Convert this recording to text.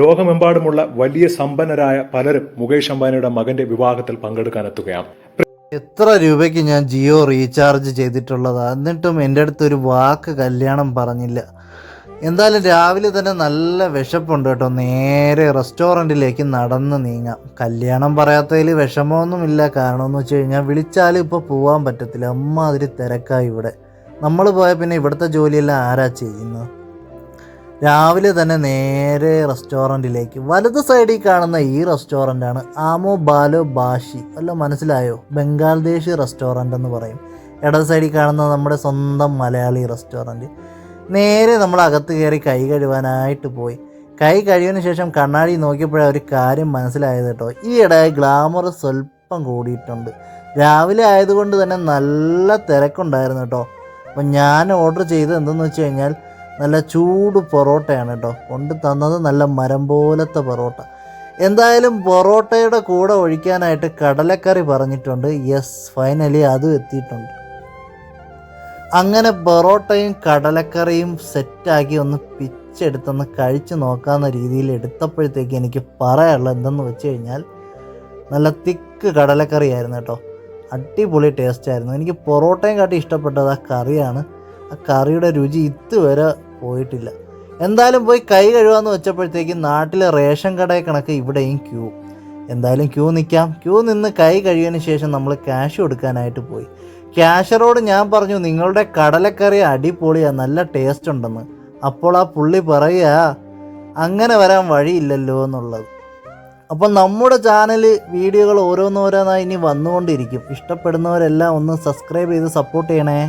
ലോകമെമ്പാടുമുള്ള വലിയ സമ്പന്നരായ പലരും മുകേഷ് അംബാനിയുടെ മകന്റെ വിവാഹത്തിൽ പങ്കെടുക്കാനെത്തുകയാണ്. എത്ര രൂപയ്ക്ക് ഞാൻ ജിയോ റീചാർജ് ചെയ്തിട്ടുള്ളതാ? എന്നിട്ടും എന്റെ അടുത്ത് ഒരു വാക്ക് കല്യാണം പറഞ്ഞില്ല. എന്തായാലും രാവിലെ തന്നെ നല്ല വിശപ്പുണ്ട് കേട്ടോ. നേരെ റെസ്റ്റോറന്റിലേക്ക് നടന്ന് നീങ്ങാം. കല്യാണം പറയാത്തതിൽ വിഷമമൊന്നുമില്ല. കാരണം എന്ന് വെച്ച് കഴിഞ്ഞാൽ വിളിച്ചാലും ഇപ്പോൾ പോകാൻ പറ്റത്തില്ല. അമ്മാതിരി തിരക്കായി ഇവിടെ. നമ്മൾ പോയാൽ പിന്നെ ഇവിടുത്തെ ജോലിയെല്ലാം ആരാ ചെയ്യുന്നത്? രാവിലെ തന്നെ നേരെ റെസ്റ്റോറന്റിലേക്ക് വലത് സൈഡിൽ കാണുന്ന ഈ റെസ്റ്റോറന്റാണ് ആമോ ബാലോ ബാഷി. അല്ല മനസ്സിലായോ? ബംഗാൾദേശ് റെസ്റ്റോറന്റ് എന്ന് പറയും. ഇടത് സൈഡിൽ കാണുന്ന നമ്മുടെ സ്വന്തം മലയാളി റെസ്റ്റോറന്റ് നേരെ നമ്മൾ അകത്ത് കയറി കൈ കഴുവാനായിട്ട് പോയി. കൈ കഴിയുന്ന ശേഷം കണ്ണാടി നോക്കിയപ്പോഴാണ് ഒരു കാര്യം മനസ്സിലായത് കേട്ടോ. ഈ ഇടയായി ഗ്ലാമർ സ്വല്പം കൂടിയിട്ടുണ്ട്. രാവിലെ ആയതുകൊണ്ട് തന്നെ നല്ല തിരക്കുണ്ടായിരുന്നു കേട്ടോ. അപ്പം ഞാൻ ഓർഡർ ചെയ്തത് എന്തെന്ന് വെച്ച് കഴിഞ്ഞാൽ നല്ല ചൂട് പൊറോട്ടയാണ് കേട്ടോ. കൊണ്ട് തന്നത് നല്ല മരം പോലത്തെ പൊറോട്ട. എന്തായാലും പൊറോട്ടയുടെ കൂടെ ഒഴിക്കാനായിട്ട് കടലക്കറി പറഞ്ഞിട്ടുണ്ട്. യെസ് ഫൈനലി അതും എത്തിയിട്ടുണ്ട്. അങ്ങനെ പൊറോട്ടയും കടലക്കറിയും സെറ്റാക്കി ഒന്ന് പിച്ചെടുത്തൊന്ന് കഴിച്ച് നോക്കാവുന്ന രീതിയിൽ എടുത്തപ്പോഴത്തേക്ക് എനിക്ക് പറയാനുള്ളത് എന്തെന്ന് വെച്ച് കഴിഞ്ഞാൽ നല്ല തിക്ക് കടലക്കറിയായിരുന്നു കേട്ടോ. അടിപൊളി ടേസ്റ്റ് ആയിരുന്നു. എനിക്ക് പൊറോട്ടയും കാട്ടി ഇഷ്ടപ്പെട്ടത് ആ കറിയാണ്. ആ കറിയുടെ രുചി ഇതുവരെ പോയിട്ടില്ല. എന്തായാലും പോയി കൈ കഴുകാന്ന് വെച്ചപ്പോഴത്തേക്കും നാട്ടിലെ റേഷൻ കടയെ കണക്ക് ഇവിടെയും ക്യൂ. എന്തായാലും ക്യൂ നിൽക്കാം ക്യൂ നിന്ന് കൈ കഴിയതിന് ശേഷം നമ്മൾ ക്യാഷ് കൊടുക്കാനായിട്ട് പോയി. ക്യാഷറോട് ഞാൻ പറഞ്ഞു നിങ്ങളുടെ കടലക്കറി അടിപൊളിയാണ് നല്ല ടേസ്റ്റ് ഉണ്ടെന്ന്. അപ്പോൾ ആ പുള്ളി പറയുക അങ്ങനെ വരാൻ വഴിയില്ലല്ലോ എന്നുള്ളത്. അപ്പോൾ നമ്മുടെ ചാനൽ വീഡിയോകൾ ഓരോന്നോരോന്നായി ഇനി വന്നുകൊണ്ടിരിക്കും. ഇഷ്ടപ്പെടുന്നവരെല്ലാം ഒന്ന് സബ്സ്ക്രൈബ് ചെയ്ത് സപ്പോർട്ട് ചെയ്യണേ.